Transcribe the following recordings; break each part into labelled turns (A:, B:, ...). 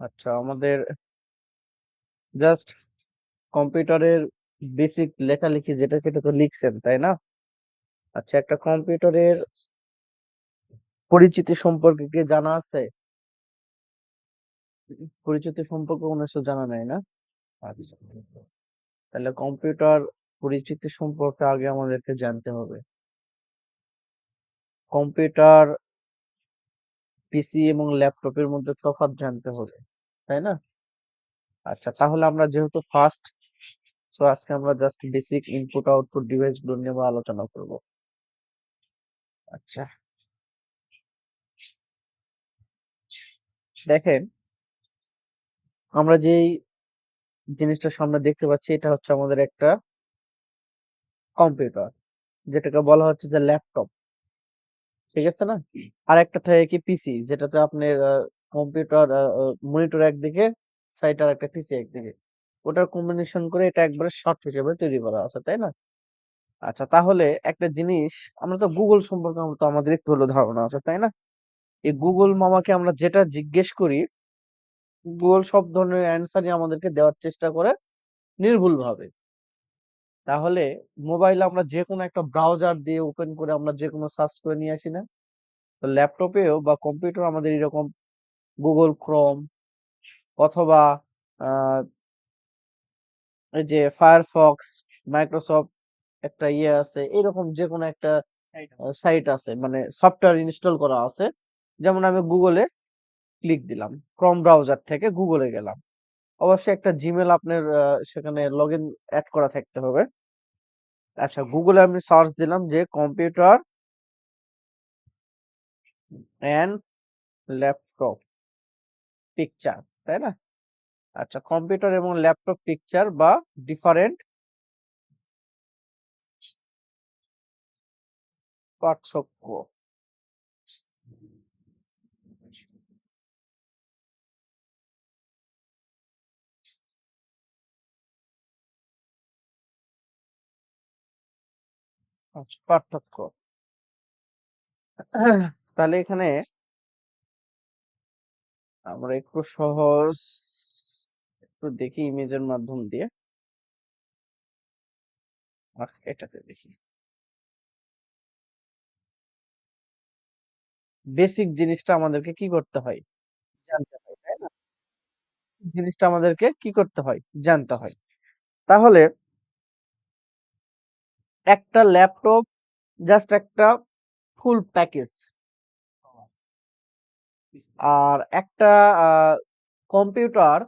A: আচ্ছা আমাদের জাস্ট কম্পিউটারের বেসিক লেখালেখি যেটা সেটা তো লিখছেন, তাই না? আচ্ছা একটা কম্পিউটারের পরিচিতি সম্পর্কে কি জানা আছে? পরিচিতি সম্পর্কে কোনো জানা নাই না? আচ্ছা তাহলে কম্পিউটার পরিচিতি সম্পর্কে আগে আমাদেরকে জানতে হবে। কম্পিউটার পিসি এবং ল্যাপটপের মধ্যে তফাৎ জানতে হবে তাই না? আচ্ছা তাহলে আমরা যেহেতু ফার্স্ট সো আজকে আমরা জাস্ট বেসিক ইনপুট আউটপুট ডিভাইসগুলো নিয়ে আলোচনা করব। আচ্ছা। দেখেন আমরা যেই জিনিসটা সামনে দেখতে পাচ্ছি এটা হচ্ছে আমাদের একটা কম্পিউটার যেটাকে বলা হচ্ছে যে ল্যাপটপ ঠিক আছে না? আর একটা থাকে কি পিসি যেটাতে আপনার কম্পিউটার মনিটর একদিকে সাইড আর একটা পিসি একদিকে। ওটার কম্বিনেশন করে এটা একবারে শর্ট হিসেবে তৈরি করা আছে, তাই না? আচ্ছা তাহলে একটা জিনিস, আমরা তো গুগল সম্পর্কে আমরা তো আমাদের একটু হলো ধারণা আছে, তাই না? এই গুগল মামাকে আমরা যেটা জিজ্ঞেস করি গুগল সব ধরনের অ্যান্সারই আমাদেরকে দেওয়ার চেষ্টা করে নির্ভুল ভাবে তাহলে মোবাইলে আমরা যে কোনো একটা ব্রাউজার দিয়ে ওপেন করে আমরা যে কোনো সার্চ করে নিয়ে আসি না? তো ল্যাপটপেও বা কম্পিউটার আমাদের এরকম গুগল ক্রোম অথবা আহ, এই যে ফায়ারফক্স মাইক্রোসফট একটা ইয়ে আছে এরকম যে কোনো একটা সাইট আছে। মানে সফটওয়্যার ইনস্টল করা আছে। যেমন আমি গুগলে ক্লিক দিলাম ক্রোম ব্রাউজার থেকে গুগলে গেলাম। অবশ্যই একটা জিমেল আপনার সেখানে লগ ইন অ্যাড করা থাকতে হবে। আচ্ছা গুগলে আমি সার্চ দিলাম যে কম্পিউটার অ্যান্ড ল্যাপটপ পিকচার তাই না? আচ্ছা কম্পিউটার এবং ল্যাপটপ পিকচার বা ডিফারেন্ট পার্থক্য। আচ্ছা পার্থক্য। তাহলে এখানে আমরা একটু সহজ একটু দেখি ইমেজের মাধ্যম দিয়ে। এটাতে দেখি। বেসিক জিনিসটা আমাদেরকে কি করতে হয়? জানতে হয়, তাই না? জিনিসটা আমাদেরকে কি করতে হয়? জানতে হয়। তাহলে একটা ল্যাপটপ জাস্ট একটা ফুল প্যাকেজ আর একটা কম্পিউটার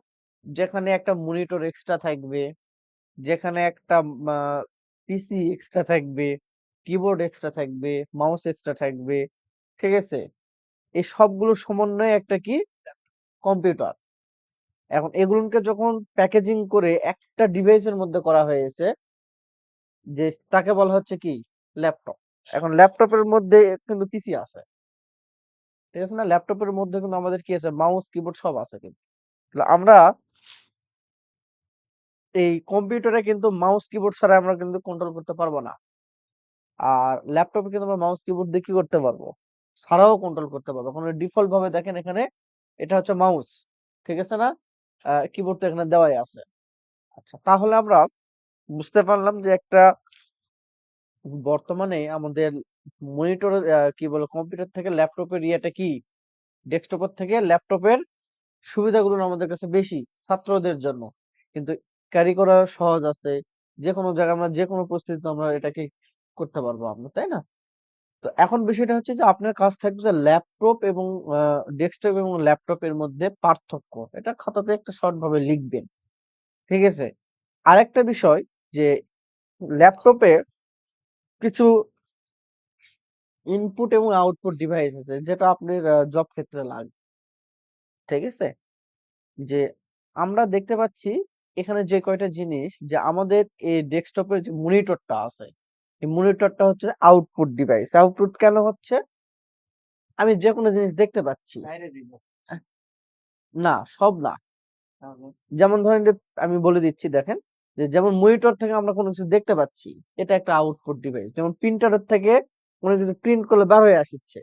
A: যেখানে একটা মনিটর এক্সট্রা থাকবে, যেখানে একটা পিসি এক্সট্রা থাকবে কিবোর্ড এক্সট্রা থাকবে মাউস এক্সট্রা থাকবে, ঠিক আছে? এই সবগুলো সমন্বয়ে একটা কি? কম্পিউটার এখন এগুলোকে যখন প্যাকেজিং করে একটা ডিভাইসের মধ্যে করা হয়েছে যে তাকে বলা হচ্ছে কি? ল্যাপটপ। এখন ল্যাপটপের মধ্যে কিন্তু পিসি আছে। ঠিক আছে না? ল্যাপটপের মধ্যে কিন্তু আমাদের কি আছে? মাউস, কিবোর্ড সব আছে কিন্তু। আমরা এই কম্পিউটারে কিন্তু মাউস, কিবোর্ড ছাড়া আমরা কিন্তু কন্ট্রোল করতে পারব না। আর ল্যাপটপে কিন্তু আমরা মাউস, কিবোর্ড দিয়ে কি করতে পারব? ছাড়াও কন্ট্রোল করতে পারব। এখন ডিফল্ট ভাবে দেখেন এখানে, এটা হচ্ছে মাউস। ঠিক আছে না? কিবোর্ড তো এখানে দেওয়াই আছে। আচ্ছা তাহলে আমরা বুঝতে পারলাম যে একটা বর্তমানে আমাদের মনিটর কি বলে কম্পিউটার থেকে ল্যাপটপের ইয়েটা কি? ডেস্কটপের থেকে ল্যাপটপের সুবিধাগুলো আমাদের কাছে বেশি ছাত্রদের জন্য। কিন্তু ক্যারি করা সহজ আছে যে কোনো জায়গায় আমরা যে কোনো পরিস্থিতিতে আমরা এটাকে করতে পারব আমরা, তাই না? তো এখন বিষয়টা হচ্ছে যে আপনার কাজ থাকবে যে ল্যাপটপ এবং ডেস্কটপ এবং ল্যাপটপের মধ্যে পার্থক্য। এটা খাতাতে একটা শর্ট ভাবে লিখবেন। ঠিক আছে? আরেকটা বিষয় যে ল্যাপটপে কিছু ইনপুট এবং আউটপুট ডিভাইস আছে যেটা আপনার জব ক্ষেত্রে লাগবে ঠিক আছে? যে আমরা দেখতে পাচ্ছি এখানে যে কয়টা জিনিস যে আমাদের এই ডেস্কটপের যে মনিটরটা আছে এই মনিটরটা হচ্ছে আউটপুট ডিভাইস আউটপুট কেন হচ্ছে? আমি যে কোনো জিনিস দেখতে পাচ্ছি। না সব না। যেমন ধরেন আমি বলে দিচ্ছি দেখেন যে যেমন মনিটর থেকে আমরা কোনো কিছু দেখতে পাচ্ছি, এটা একটা আউটপুট ডিভাইস যেমন প্রিন্টারের থেকে কোনো কিছু প্রিন্ট করলে বের হয়ে আসছে,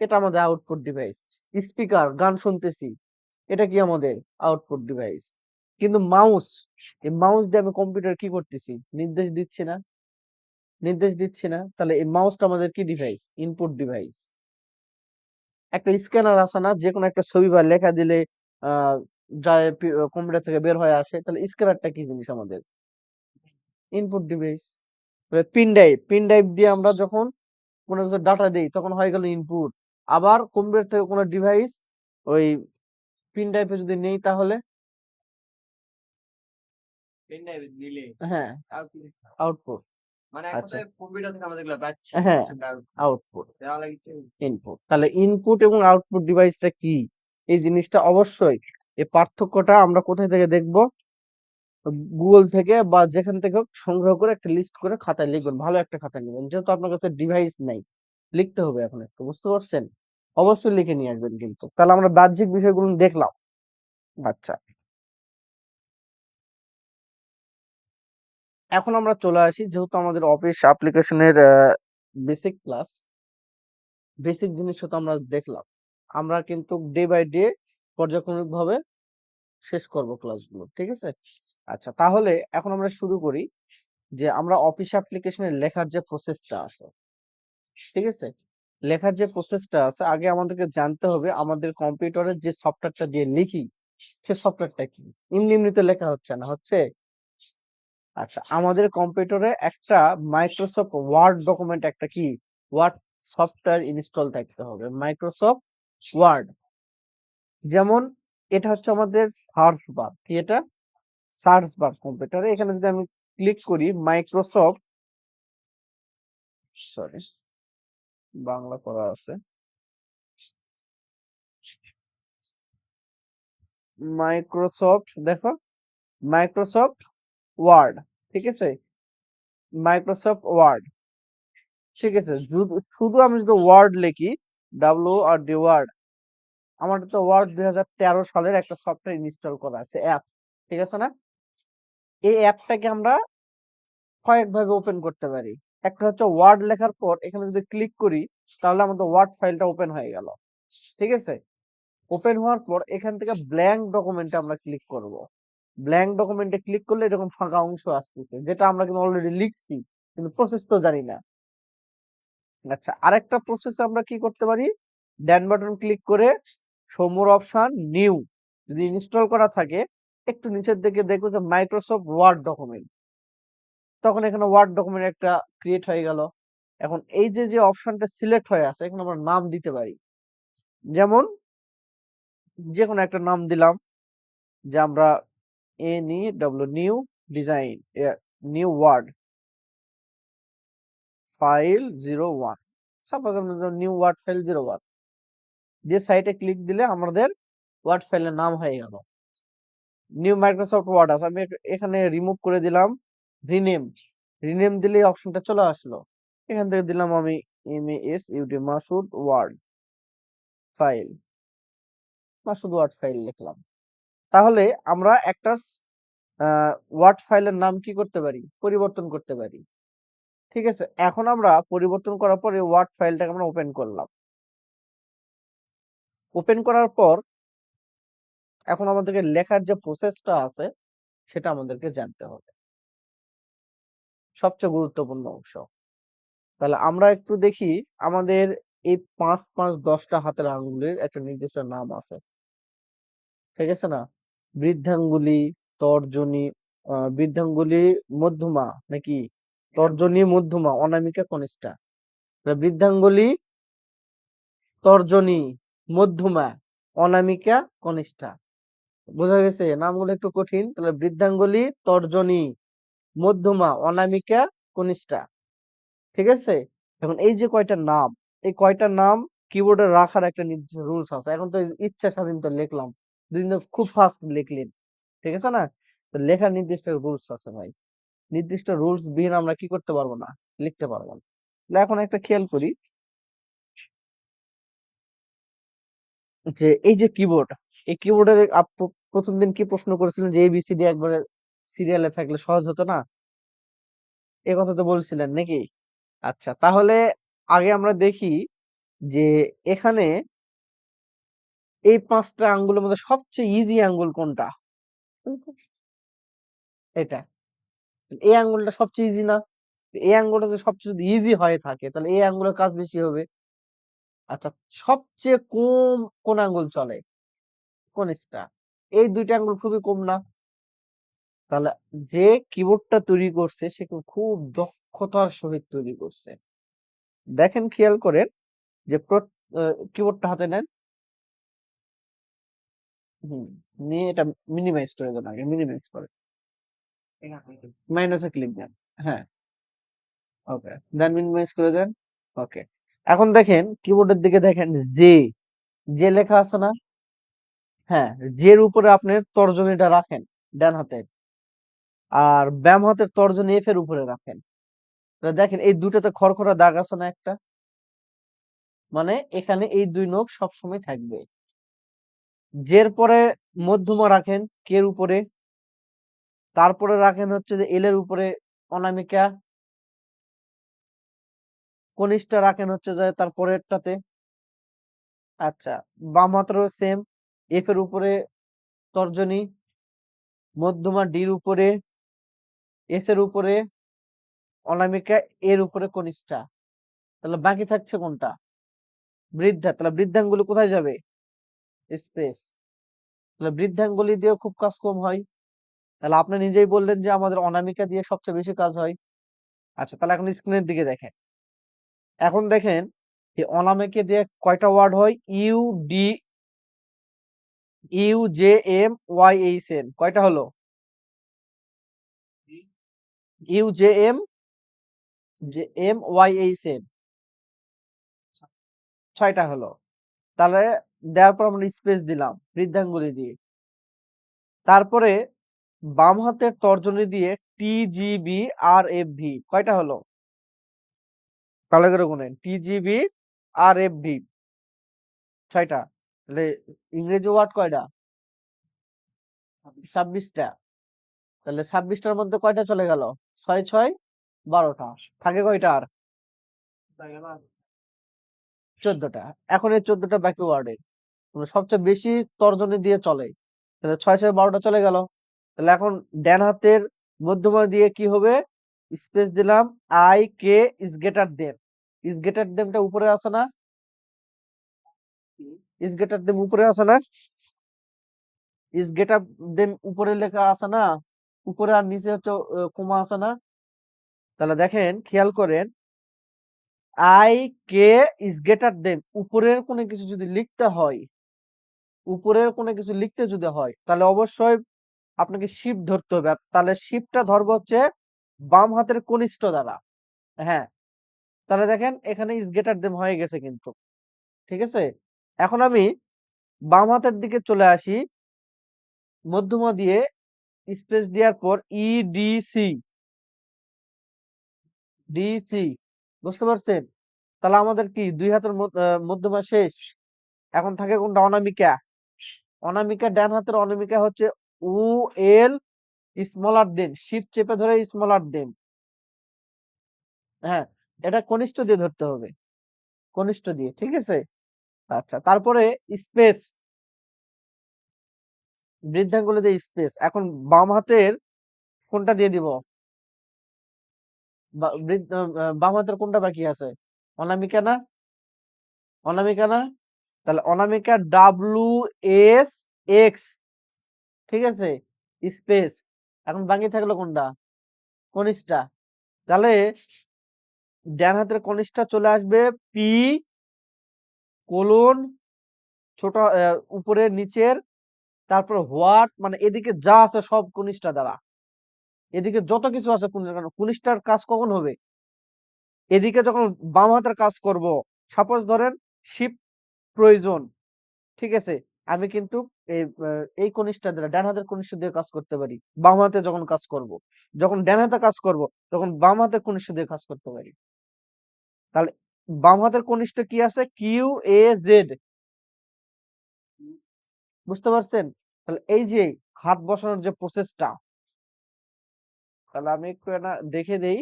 A: এটা আমাদের আউটপুট ডিভাইস স্পিকার গান শুনতেছি, এটা কি আমাদের আউটপুট ডিভাইস কিন্তু মাউস এই মাউস দিয়ে আমি কম্পিউটার কি করতেছি? নির্দেশ দিচ্ছি না। নির্দেশ দিচ্ছি না। তাহলে এই মাউসটা আমাদের কি ডিভাইস ইনপুট ডিভাইস একটা স্ক্যানার আছে না যে কোনো একটা ছবি বা লেখা দিলে যায় কম্পিউটার থেকে বের হয়ে আসে তাহলে স্ক্যানারটা কি জিনিস আমাদের? Input device pen drive pen drive দিয়ে আমরা যখন কোনো কিছু ডাটা দেই তখন হয়ে গেল ইনপুট আবার কম্পিউটার থেকে কোনো ডিভাইস ওই পিন ড্রাইভে যদি নেই তাহলে? হ্যাঁ।
B: আউটপুট মানে
A: আচ্ছা।
B: কম্পিউটার থেকে আমাদের পাচ্ছি
A: হ্যাঁ। আউটপুট ইনপুট তাহলে ইনপুট এবং আউটপুট ডিভাইসটা কি? এই জিনিসটা অবশ্যই এই পার্থক্যটা আমরা কোথায় থেকে দেখব? গুগল থেকে বা যেখান থেকে হোক সংগ্রহ করে একটা লিস্ট করে খাতায় লিখবেন। ভালো একটা খাতায় নেবেন। যেহেতু আপনার কাছে ডিভাইস নাই, লিখতে হবে এখন একটু, বুঝতে পারছেন? অবশ্যই লিখে নিয়ে আসবেন কিন্তু। তাহলে আমরা বাহ্যিক বিষয়গুলো দেখলাম। আচ্ছা। এখন আমরা চলে আসি যেহেতু আমাদের অফিস অ্যাপ্লিকেশনের বেসিক ক্লাস বেসিক জিনিস তো আমরা দেখলাম। আমরা কিন্তু ডে বাই ডে পর্যায়ক্রমিকভাবে শেষ করব ক্লাসগুলো, ঠিক আছে? আচ্ছা তাহলে এখন আমরা শুরু করি যে আমরা অফিস অ্যাপ্লিকেশনে লেখার যে প্রসেসটা আছে, ঠিক আছে? লেখার যে প্রসেসটা আছে, আগে আমাদেরকে জানতে হবে আমাদের কম্পিউটারের যে সফটওয়্যারটা দিয়ে লিখি, সে সফটওয়্যারটা কি? এমনি এমনিতে লেখা হচ্ছে না, হচ্ছে? আচ্ছা আমাদের কম্পিউটারে একটা মাইক্রোসফট ওয়ার্ড ডকুমেন্ট একটা কি? ওয়ার্ড সফটওয়্যার ইনস্টল থাকতে হবে মাইক্রোসফট ওয়ার্ড যেমন এটা হচ্ছে আমাদের সার্চ বার, কি এটা? সার্চ বার কম্পিউটারে। এখানে যদি আমি ক্লিক করি, মাইক্রোসফট সরি, বাংলা করা আছে। মাইক্রোসফট, দেখো, মাইক্রোসফট ওয়ার্ড, ঠিক আছে? মাইক্রোসফট ওয়ার্ড, ঠিক আছে? শুধু আমি যদি ওয়ার্ড লিখি ডাব্লিউ আর ডি ওয়ার্ড আমার তো ওয়ার্ড দুই হাজার তেরো সালের একটা সফটওয়্যার ইনস্টল করা আছে অ্যাপ ঠিক আছে না? এই অ্যাপটাকে আমরা কয়েকভাবে ওপেন করতে পারি। একটা হচ্ছে ওয়ার্ড লেখার পর এখানে যদি ক্লিক করি, তাহলে আমাদের ওয়ার্ড ফাইলটা ওপেন হয়ে গেল, ঠিক আছে? ওপেন হওয়ার পর এখান থেকে ব্ল্যাঙ্ক ডকুমেন্টে আমরা ক্লিক করব। ব্ল্যাঙ্ক ডকুমেন্টে ক্লিক করলে এরকম ফাঁকা অংশ আসতেছে, যেটা আমরা কিন্তু অলরেডি লিখছি, কিন্তু প্রসেস তো জানি না। আচ্ছা আরেকটা প্রসেস আমরা কি করতে পারি? ড্যান বাটন ক্লিক করে সমুর অপশন নিউ যদি ইনস্টল করা থাকে, একটু নিচের দিকে দেখব যে মাইক্রোসফট ওয়ার্ড ডকুমেন্ট তখন এখানে ওয়ার্ড ডকুমেন্ট একটা ক্রিয়েট হয়ে গেল। এখন এই যে যে অপশনটা সিলেক্ট হয়ে আছে, এখানে আমরা নাম দিতে পারি। যেমন যে কোনো একটা নাম দিলাম, যে আমরা N E W new design new word file zero one suppose আমরা new word file zero one যে সাইটে ক্লিক দিলে আমাদের ওয়ার্ড ফাইলের নাম হয়ে গেল। নিউ মাইক্রোসফট ওয়ার্ড আছে। আমি এখানে রিমুভ করে দিলাম রিনেম রিনেম দিলে অপশনটা চলে আসলো। এখান থেকে দিলাম আমি M S UT Masud word file Masud word file লিখলাম। তাহলে আমরা একটা ওয়ার্ড ফাইলের নাম কি করতে পারি? পরিবর্তন করতে পারি। ঠিক আছে? এখন আমরা পরিবর্তন করার পরে ওয়ার্ড ফাইলটাকে আমরা ওপেন করলাম। ওপেন করার পর এখন আমাদেরকে লেখার যে প্রসেসটা আছে, সেটা আমাদেরকে জানতে হবে। সবচেয়ে গুরুত্বপূর্ণ অংশ। তাহলে আমরা একটু দেখি, আমাদের এই পাঁচ পাঁচ দশটা হাতের আঙ্গুলের একটা নির্দিষ্ট নাম আছে। ঠিক আছে না? বৃদ্ধাঙ্গুলি, তর্জনী বৃদ্ধাঙ্গুলি মধ্যমা নাকি? তর্জনী মধ্যমা, অনামিকা কনিষ্ঠা। বৃদ্ধাঙ্গুলি, তর্জনী মধ্যমা, অনামিকা, কনিষ্ঠা। বোঝা গেছে? নামগুলো একটু কঠিন। তাহলে বৃদ্ধাঙ্গুলি, তর্জনী, মধ্যমা, অনামিকা, কনিষ্ঠা। ঠিক আছে? এখন এই যে কয়টা নাম, এই কয়টা নাম কিবোর্ডে রাখার একটা নির্দিষ্ট রুলস আছে। এখন তো ইচ্ছা স্বাধীন তো লিখলাম। দুদিন খুব ফাস্ট লিখলেন। ঠিক আছে না? তো লেখার নির্দিষ্ট রুলস আছে ভাই। নির্দিষ্ট রুলস বিহীন আমরা কি করতে পারব না? লিখতে পারব না, এখন একটা খেয়াল করি। যে, এই যে কিবোর্ড এই কিবোর্ডে প্রথম দিন কি প্রশ্ন করেছিলেন যে এবিসিডি একবারে সিরিয়ালে থাকলে সহজ হতো না এ কথা তো বলছিলেন নাকি আচ্ছা তাহলে আগে আমরা দেখি যে, এখানে এই ৫ টা আঙ্গুলের মধ্যে সবচেয়ে ইজি আঙ্গুল কোনটা? এটা। এই আঙ্গুলটা সবচেয়ে ইজি না? এই আঙ্গুলটা যদি সবচেয়ে যদি ইজি হয়ে থাকে, তাহলে এই আঙ্গুলের কাজ বেশি হবে। আচ্ছা সবচেয়ে কম কোন আঙ্গুল চলে? কনিষ্ঠটা। এই দুইটা আঙ্গুল খুবই কম না? তাহলে যে কিবোর্ডটা তৈরি করছে, সে খুব দক্ষতার সহিত তৈরি করছে। দেখেন, খেয়াল করেন যে কিবোর্ডটা হাতে নেন। নিয়ে এটা মিনিমাইজ করে দেন আগে মিনিমাইজ করেন। মাইনাসে ক্লিক দেন। হ্যাঁ। ওকে। দেন মিনিমাইজ করে দেন। ওকে। এখন দেখেন কিবোর্ডের দিকে দেখেন জে, জে লেখা আছে না? হ্যাঁ, জের উপরে আপনি তর্জনীটা রাখেন ডান হাতের। আর বাম হাতের তর্জনী এফ এর উপরে রাখেন। দেখেন এই ২ টাতে খড়খড়া দাগ আছে না একটা? মানে এখানে এই ২ নখ সবসময় থাকবে। জের পরে মধ্যমা রাখেন কে এর উপরে। তারপরে রাখেন হচ্ছে যে এল এর উপরে অনামিকা। কনিষ্ঠা রাখেন হচ্ছে যে তার পরেরটাতে। আচ্ছা, বাম হাতেরও সেম এফ এর উপরে তর্জনী। মধ্যমা ডির উপরে। এস এর উপরে অনামিকা, এর উপরে কনিষ্ঠা। তাহলে বাকি থাকছে কোনটা? বৃদ্ধা। তাহলে বৃদ্ধাঙ্গুলি কোথায় যাবে? স্পেস। তাহলে বৃদ্ধাঙ্গুলি দিয়েও খুব কাজ কম হয়। তাহলে আপনি নিজেই বললেন যে আমাদের অনামিকা দিয়ে সবচেয়ে বেশি কাজ হয়। আচ্ছা তাহলে এখন স্ক্রিনের দিকে দেখেন। এখন দেখেন এই অনামিকা দিয়ে কয়টা ওয়ার্ড হয়? U, D U, J, M, Y, H, N কয়টা হলো? U, J, M J, M, Y, H, N ছয়টা হলো। তাহলে দেওয়ার পর আমরা স্পেস দিলাম বৃদ্ধাঙ্গুলি দিয়ে। তারপরে বাম হাতের তর্জনী দিয়ে T, G, B, R, F, V কয়টা হলো? ভালো করে গুনেন। টি, জি, আর, এফ, ভি ছয়টা তাহলে ইংরেজি ওয়ার্ড কয়টা? ছাব্বিশটা তাহলে ছাব্বিশটার মধ্যে কয়টা চলে গেল? ছয় ছয় বারোটা থাকে কয়টা আর? ১৪ টা। এখন এই চোদ্দটা বাকি ওয়ার্ডের। মানে সবচেয়ে বেশি তর্জনী দিয়ে চলে। তাহলে ছয় ছয় বারোটা চলে গেল। তাহলে এখন ডান হাতের মধ্যমা দিয়ে কি হবে? স্পেস দিলাম I, K is greater than. Is greater than টা উপরে আছে না? ইস গ্রেটার দেন উপরে আছে না? ইস গ্রেটার দেন উপরে লেখা আছে না? উপরে আর নিচে হচ্ছে কমা আছে না? তাহলে দেখেন খেয়াল করেন আই, কে ইস গ্রেটার দেন উপরের কোনো কিছু যদি লিখতে হয় উপরের কোনো কিছু লিখতে যদি হয় তাহলে অবশ্যই আপনাকে শিফট ধরতে হবে। আর তাহলে শিফটটা ধরবো হচ্ছে বাম হাতের কনিষ্ঠ দ্বারা। হ্যাঁ। তাহলে দেখেন এখানে ইস গ্রেটার দেন হয়ে গেছে কিন্তু। ঠিক আছে? এখন আমি বাম হাতের দিকে চলে আসি। মধ্যমা দিয়ে স্পেস দেওয়ার পর E, D, C D, C বুঝতে পারছেন? তাহলে আমাদের কি দুই হাতের মধ্যমা শেষ। এখন থাকে কোনটা? অনামিকা। অনামিকা ডান হাতের অনামিকা হচ্ছে ও এল স্মলার দেন। শিফট চেপে ধরে স্মলার দেন। হ্যাঁ, এটা কনিষ্ঠ দিয়ে ধরতে হবে। কনিষ্ঠ দিয়ে। ঠিক আছে? আচ্ছা তারপরে স্পেস বৃদ্ধাঙ্গুলি দিয়ে স্পেস। এখন বাম হাতের কোনটা দিয়ে দিব? বাম হাতের কোনটা বাকি আছে? অনামিকা না? অনামিকা না? তাহলে অনামিকা ডাব্লু, এস, এক্স ঠিক আছে? স্পেস। এখন বাকি থাকল কোনটা? কনিষ্ঠা। তাহলে ডান হাতের কনিষ্ঠা চলে আসবে পি কোলন ছোট উপরের নিচের তারপর হোয়াট মানে এদিকে যা আছে সব কনিষ্ঠা দ্বারা। এদিকে যত কিছু আছে কোন কনিষ্ঠার কাজ কখন হবে? এদিকে যখন বাম হাতের কাজ করব, সাপোজ ধরেন শিফট প্রয়োজন। ঠিক আছে? আমি কিন্তু এই কনিষ্ঠা দ্বারা ডান হাতের কনিষ্ঠা দিয়ে কাজ করতে পারি। বাম হাতে যখন কাজ করব। যখন ডান হাতে কাজ করব, তখন বাম হাতের কনিষ্ঠা দিয়ে কাজ করতে পারি। তাহলে বাম হাতের কনিষ্ঠ কি আছে? Q, A, Z. বুঝতে পারছেন? তাহলে এই যে হাত বসানোর যে প্রসেসটা তাহলে আমি একটু দেখে দেই।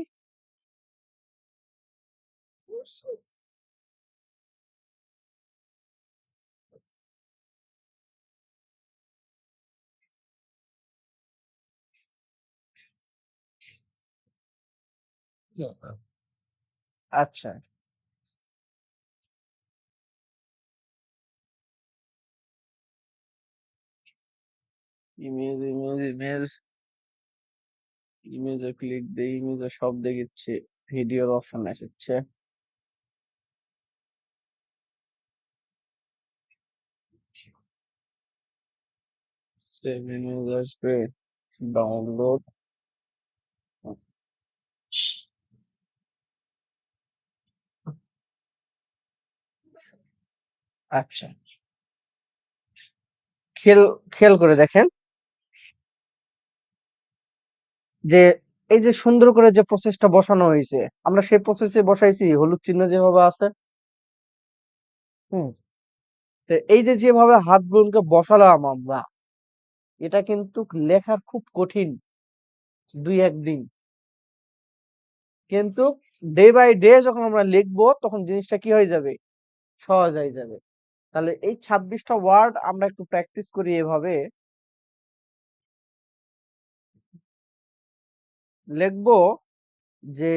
A: আচ্ছা। Image, image, image. ইমেজে ক্লিক দেই, ইমেজে সব দেখিচ্ছে। ভিডিওর অপশন এসেছে। সেভ ইমেজ আসবে। ডাউনলোড। আচ্ছা। খেল খেয়াল করে দেখেন। যে এই যে সুন্দর করে যে প্রসেসটা বসানো হইছে, আমরা সেই প্রসেসে বসাইছি হলুদ চিহ্ন যেভাবে আছে। হুম। এই যে যেভাবে হাত হাতগুলোকে বসালাম আমরা এটা কিন্তু লেখা খুব কঠিন। দুই একদিন কিন্তু ডে বাই ডে যখন আমরা লিখব তখন জিনিসটা কি হয়ে যাবে? সহজ হয়ে যাবে। তাহলে এই ছাব্বিশটা ওয়ার্ড আমরা একটু প্র্যাকটিস করি এভাবে। লিখব যে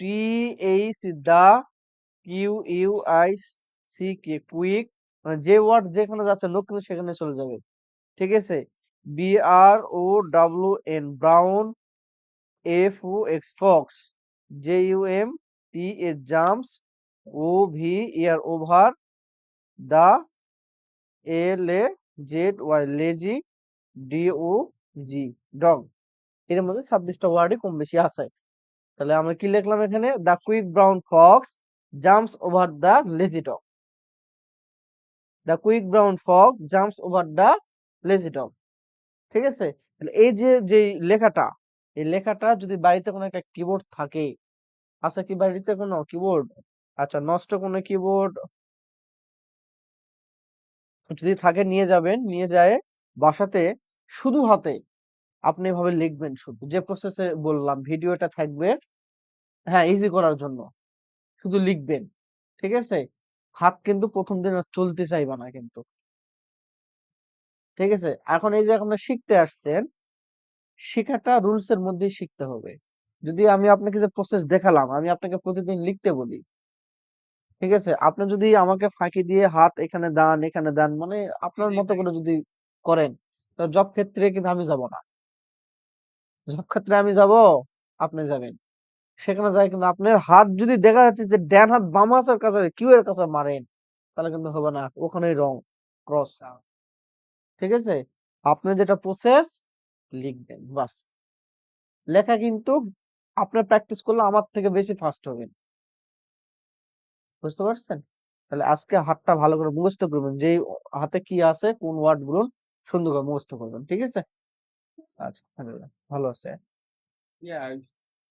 A: টি-এইচ দা কিউ-ইউ-আই-সি-কে কুইক মানে যে ওয়ার্ড যেখানে যাচ্ছে লোক কিন্তু সেখানে চলে যাবে। ঠিক আছে? B R O W N brown, F O X fox, J U M T A jumps, O V E R over, the L A Z Y lazy, D O G dog. এর মধ্যে ২৬ টা ওয়ার্ডই কম বেশি আছে। তাহলে আমরা কি লিখলাম এখানে? The quick brown fox jumps over the lazy dog. The quick brown fox jumps over the lazy dog. ঠিক আছে? তাহলে এই যে যেই লেখাটা, এই লেখাটা যদি বাড়িতে কোনো একটা কিবোর্ড থাকে, আছে কি বাড়িতে কোনো কিবোর্ড? আচ্ছা নষ্ট কোনো কিবোর্ড যদি থাকে নিয়ে যাবেন। নিয়ে যেয়ে বাসাতে শুধু হাতে আপনি এভাবে লিখবেন শুধু। যে প্রসেসে বললাম ভিডিওটা থাকবে হ্যাঁ, ইজি করার জন্য। শুধু লিখবেন। ঠিক আছে? হাত কিন্তু প্রথম দিন চলতে চাইবে না কিন্তু। ঠিক আছে? এখন এই যে আপনারা শিখতে আসছেন, শিখাটা রুলস এর মধ্যেই শিখতে হবে। যদি আমি আপনাকে যে প্রসেস দেখালাম, আমি আপনাকে প্রতিদিন লিখতে বলি। ঠিক আছে? আপনি যদি আমাকে ফাঁকি দিয়ে হাত এখানে দান, এখানে দান মানে আপনার মতো করে যদি করেন, তো জব ক্ষেত্রে কিন্তু আমি যাব না। জব ক্ষেত্রে আমি যাব, আপনি যাবেন। সেখানে যাই কিন্তু আপনার হাত যদি দেখা যাচ্ছে যে ডান হাত বাম হাতের কাছে কিউ এর কাছে মারেন, তাহলে কিন্তু হবে না। ওখানেই রং, ক্রস। ঠিক আছে? আপনার যেটা প্রসেস লিখবেন বাস। লেখা কিন্তু আপনার প্র্যাকটিস করলে আমার থেকে বেশি ফাস্ট হবেন। বুঝতে পারছেন? তাহলে আজকে হাতটা ভালো করে মুখস্থ করবেন। যে হাতে কি আছে, কোন ওয়ার্ডগুলো সুন্দর করে মুখস্থ করবেন। ঠিক আছে? আচ্ছা, ভালো আছে।